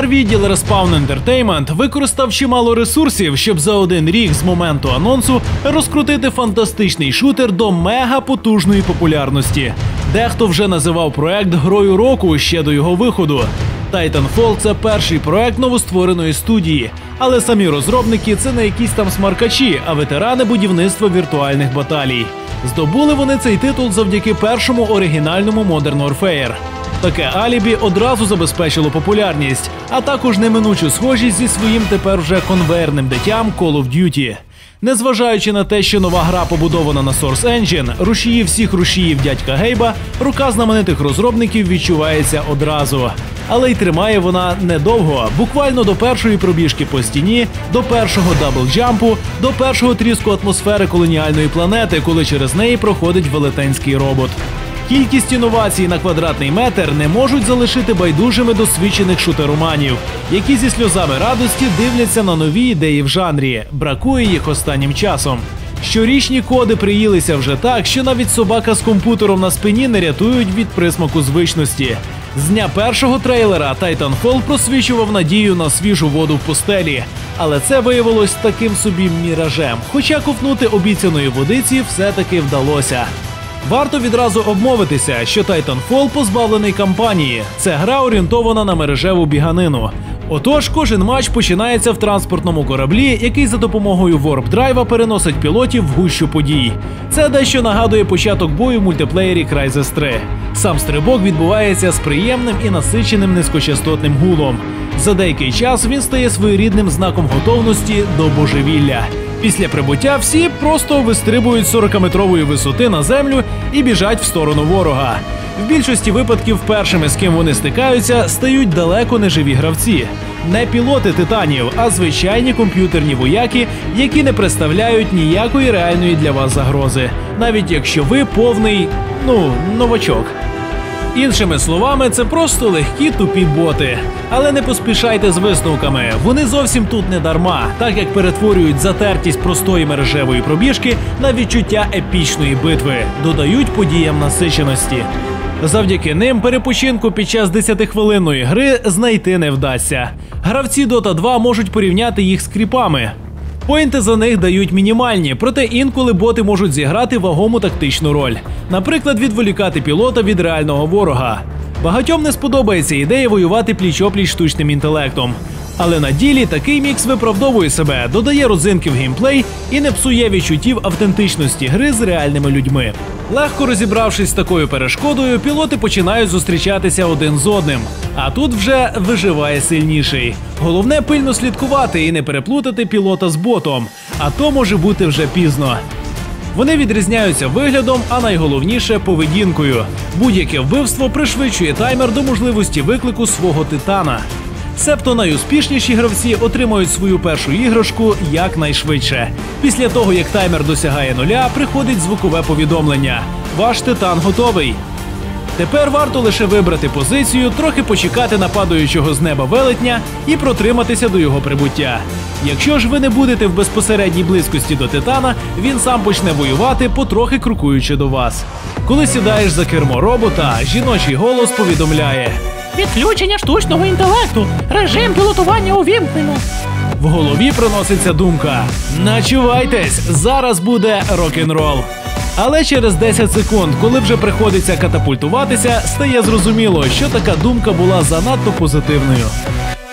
Піар-відділ Respawn Entertainment використав чимало ресурсів, щоб за один рік з моменту анонсу розкрутити фантастичний шутер до мега потужної популярності. Дехто вже називав проект грою року ще до його виходу. Titanfall – це перший проект новоствореної студії, але самі розробники це не якісь там смаркачі, а ветерани будівництва віртуальних баталій. Здобули вони цей титул завдяки першому оригінальному Modern Warfare. Таке алібі одразу забезпечило популярність, а також неминучу схожість зі своїм тепер вже конвейерним дитям Call of Duty. Незважаючи на те, що нова гра побудована на Source Engine, рушії всіх рушіїв дядька Гейба, рука знаменитих розробників відчувається одразу. Але й тримає вона недовго, буквально до першої пробіжки по стіні, до першого даблджампу, до першого тріску атмосфери колоніальної планети, коли через неї проходить велетенський робот. Кількість інновацій на квадратний метр не можуть залишити байдужими досвідчених шутероманів, які зі сльозами радості дивляться на нові ідеї в жанрі. Бракує їх останнім часом. Щорічні коди приїлися вже так, що навіть собака з комп'ютером на спині не рятують від присмаку звичності. З дня першого трейлера Titanfall просвічував надію на свіжу воду в пустелі, але це виявилось таким собі міражем. Хоча ковтнути обіцяної водиці все-таки вдалося. Варто відразу обмовитися, що Titanfall позбавлений кампанії. Це гра орієнтована на мережеву біганину. Отож, кожен матч починається в транспортному кораблі, який за допомогою ворп-драйва переносить пілотів в гущу подій. Це дещо нагадує початок бою в мультиплеєрі Crysis 3. Сам стрибок відбувається з приємним і насиченим низькочастотним гулом. За деякий час він стає своєрідним знаком готовності до божевілля. Після прибуття всі просто вистрибують з 40-метрової висоти на землю і біжать в сторону ворога. В більшості випадків першими, з ким вони стикаються, стають далеко не живі гравці. Не пілоти титанів, а звичайні комп'ютерні вояки, які не представляють ніякої реальної для вас загрози, навіть якщо ви повний, ну, новачок. Іншими словами, це просто легкі тупі боти. Але не поспішайте з висновками. Вони зовсім тут не дарма, так як перетворюють затертість простої мережевої пробіжки на відчуття епічної битви, додають подіям насиченості. Завдяки ним перепочинку під час 10-хвилинної гри знайти не вдасться. Гравці Dota 2 можуть порівняти їх з кріпами. Поінти за них дають мінімальні, проте інколи боти можуть зіграти вагому тактичну роль. Наприклад, відволікати пілота від реального ворога. Багатьом не сподобається ідея воювати пліч-опліч штучним інтелектом. Але на ділі такий мікс виправдовує себе, додає родзинки в геймплей і не псує відчуттів автентичності гри з реальними людьми. Легко розібравшись з такою перешкодою, пілоти починають зустрічатися один з одним. А тут вже виживає сильніший. Головне пильно слідкувати і не переплутати пілота з ботом, а то може бути вже пізно. Вони відрізняються виглядом, а найголовніше поведінкою. Будь-яке вбивство пришвидшує таймер до можливості виклику свого титана. Себто найуспішніші гравці отримують свою першу іграшку якнайшвидше. Після того, як таймер досягає нуля, приходить звукове повідомлення: ваш титан готовий. Тепер варто лише вибрати позицію, трохи почекати на падаючого з неба велетня і протриматися до його прибуття. Якщо ж ви не будете в безпосередній близькості до титана, він сам почне воювати, потрохи крокуючи до вас. Коли сідаєш за кермо робота, жіночий голос повідомляє: Відключення штучного інтелекту. Режим пілотування увімкнено. в голові проноситься думка: начувайтесь, зараз буде рок-н-рол. Але через 10 секунд, коли вже приходиться катапультуватися, стає зрозуміло, що така думка була занадто позитивною.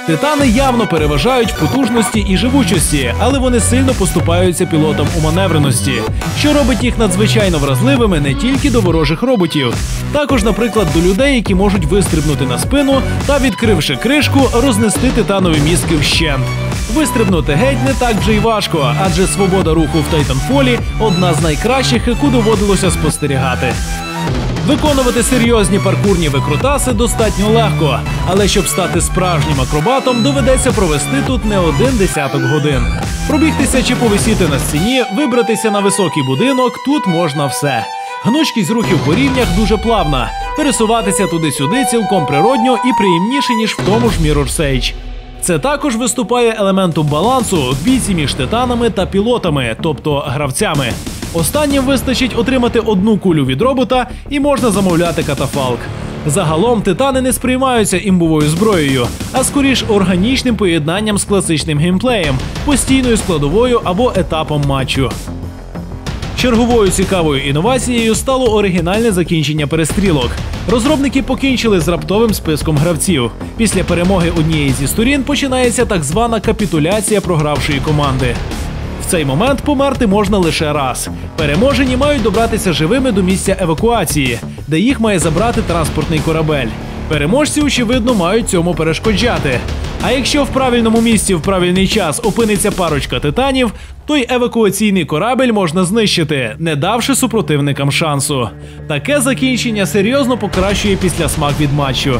Титани явно переважають в потужності і живучості, але вони сильно поступаються пілотам у маневреності, що робить їх надзвичайно вразливими не тільки до ворожих роботів, також, наприклад, до людей, які можуть вистрибнути на спину та, відкривши кришку, рознести титанові мізки вщент. Вистрибнути геть не так вже й важко, адже свобода руху в Тайтанфолі одна з найкращих, яку доводилося спостерігати. Виконувати серйозні паркурні викрутаси достатньо легко, але щоб стати справжнім акробатом, доведеться провести тут не один десяток годин. Пробігтися чи повисіти на стіні, вибратися на високий будинок тут можна все. Гнучкість рухів по рівнях дуже плавна. Пересуватися туди-сюди цілком природньо і приємніше, ніж в тому ж Mirror's Edge. Це також виступає елементом балансу в бійці між титанами та пілотами, тобто гравцями. Останнім вистачить отримати одну кулю від робота і можна замовляти катафалк. Загалом титани не сприймаються імбовою зброєю, а скоріш органічним поєднанням з класичним геймплеєм, постійною складовою або етапом матчу. Черговою цікавою інновацією стало оригінальне закінчення перестрілок. Розробники покінчили з раптовим списком гравців. Після перемоги однієї зі сторін починається так звана капітуляція програвшої команди. Цей момент померти можна лише раз. Переможені мають добратися живими до місця евакуації, де їх має забрати транспортний корабель. Переможці, очевидно, мають цьому перешкоджати. А якщо в правильному місці в правильний час опиниться парочка титанів, то й евакуаційний корабель можна знищити, не давши супротивникам шансу. Таке закінчення серйозно покращує післясмак від матчу.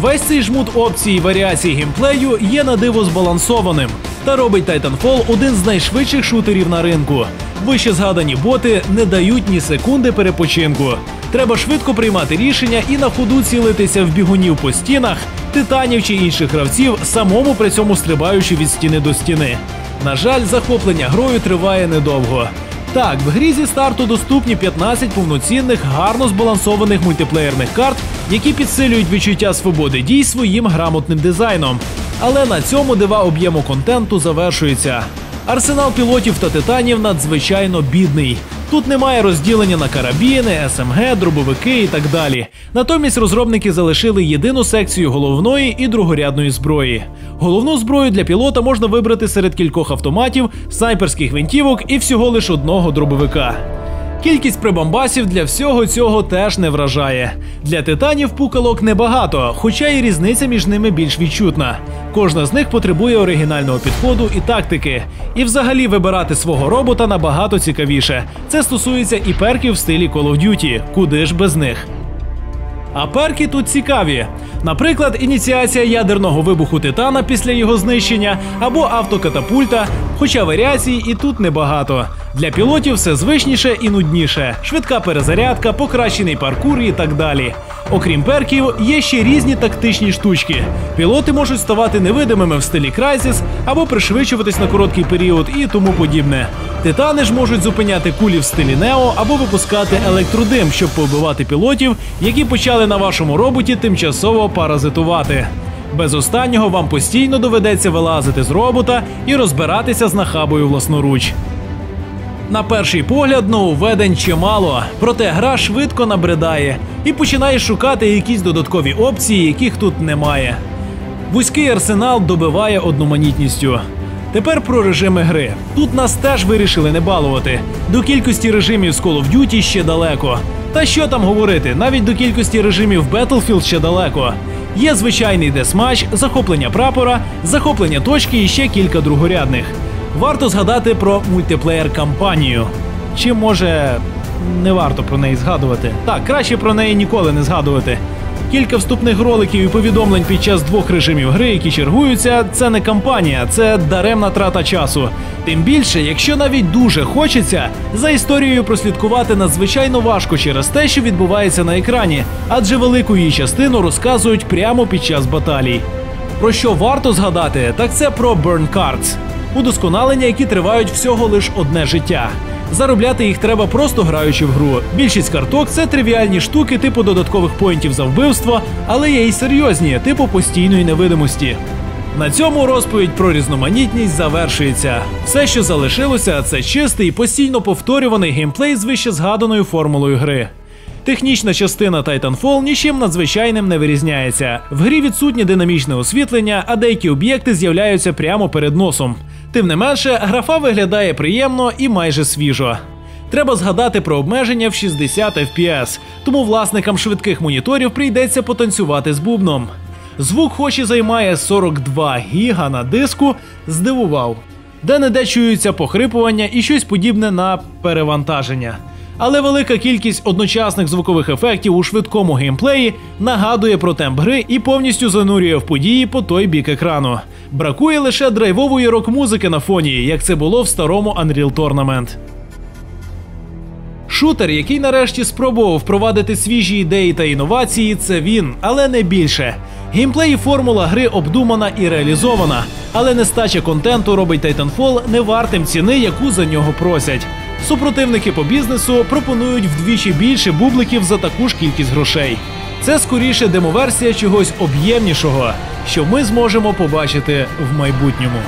Весь цей жмут опцій і варіацій геймплею є на диво збалансованим та робить Titanfall один з найшвидших шутерів на ринку. Вище згадані боти не дають ні секунди перепочинку. Треба швидко приймати рішення і на ходу цілитися в бігунів по стінах, титанів чи інших гравців, самому при цьому стрибаючи від стіни до стіни. На жаль, захоплення грою триває недовго. Так, в грі зі старту доступні 15 повноцінних, гарно збалансованих мультиплеєрних карт, які підсилюють відчуття свободи дій своїм грамотним дизайном. Але на цьому дива об'єму контенту завершується. Арсенал пілотів та титанів надзвичайно бідний. Тут немає розділення на карабіни, СМГ, дробовики і так далі. Натомість розробники залишили єдину секцію головної і другорядної зброї. Головну зброю для пілота можна вибрати серед кількох автоматів, снайперських винтівок і всього лиш одного дробовика. Кількість прибамбасів для всього цього теж не вражає. Для титанів пукалок небагато, хоча і різниця між ними більш відчутна. Кожна з них потребує оригінального підходу і тактики. І взагалі вибирати свого робота набагато цікавіше. Це стосується і перків в стилі Call of Duty, куди ж без них. А парки тут цікаві. Наприклад, ініціація ядерного вибуху титана після його знищення або автокатапульта, хоча варіацій і тут небагато. Для пілотів все звичніше і нудніше: швидка перезарядка, покращений паркур і так далі. Окрім перків, є ще різні тактичні штучки. Пілоти можуть ставати невидимими в стилі Crysis або пришвидшуватись на короткий період і тому подібне. Титани ж можуть зупиняти кулі в стилі Нео або випускати електродим, щоб побивати пілотів, які почали на вашому роботі тимчасово паразитувати. Без останнього вам постійно доведеться вилазити з робота і розбиратися з нахабою власноруч. На перший погляд нововведень чимало, проте гра швидко набридає і починає шукати якісь додаткові опції, яких тут немає. Вузький арсенал добиває одноманітністю. Тепер про режими гри. Тут нас теж вирішили не балувати. До кількості режимів з Call of Duty ще далеко. Та що там говорити, навіть до кількості режимів Battlefield ще далеко. Є звичайний десматч, захоплення прапора, захоплення точки і ще кілька другорядних. Варто згадати про мультиплеєр кампанію. Чи може не варто про неї згадувати? Так, краще про неї ніколи не згадувати. Кілька вступних роликів і повідомлень під час двох режимів гри, які чергуються, це не кампанія, це даремна трата часу. Тим більше, якщо навіть дуже хочеться, за історією прослідкувати надзвичайно важко через те, що відбувається на екрані, адже велику її частину розказують прямо під час баталій. Про що варто згадати, так це про Burn Cards – удосконалення, які тривають всього лиш одне життя. Заробляти їх треба просто граючи в гру. Більшість карток це тривіальні штуки, типу додаткових поінтів за вбивство, але є й серйозні, типу постійної невидимості. На цьому розповідь про різноманітність завершується. Все, що залишилося, це чистий, постійно повторюваний геймплей з вище згаданою формулою гри. Технічна частина Titanfall нічим надзвичайним не вирізняється. В грі відсутнє динамічне освітлення, а деякі об'єкти з'являються прямо перед носом. Тим не менше, графа виглядає приємно і майже свіжо. Треба згадати про обмеження в 60 FPS, тому власникам швидких моніторів прийдеться потанцювати з бубном. Звук, хоч і займає 42 гіга на диску, здивував. Де не чуються похрипування і щось подібне на перевантаження. Але велика кількість одночасних звукових ефектів у швидкому геймплеї нагадує про темп гри і повністю занурює в події по той бік екрану. Бракує лише драйвової рок-музики на фоні, як це було в старому Unreal Tournament. Шутер, який нарешті спробував впровадити свіжі ідеї та інновації, це він, але не більше. Геймплей і формула гри обдумана і реалізована, але нестача контенту робить Titanfall не вартим ціни, яку за нього просять. Супротивники по бізнесу пропонують вдвічі більше бубликів за таку ж кількість грошей. Це скоріше демоверсія чогось об'ємнішого, що ми зможемо побачити в майбутньому.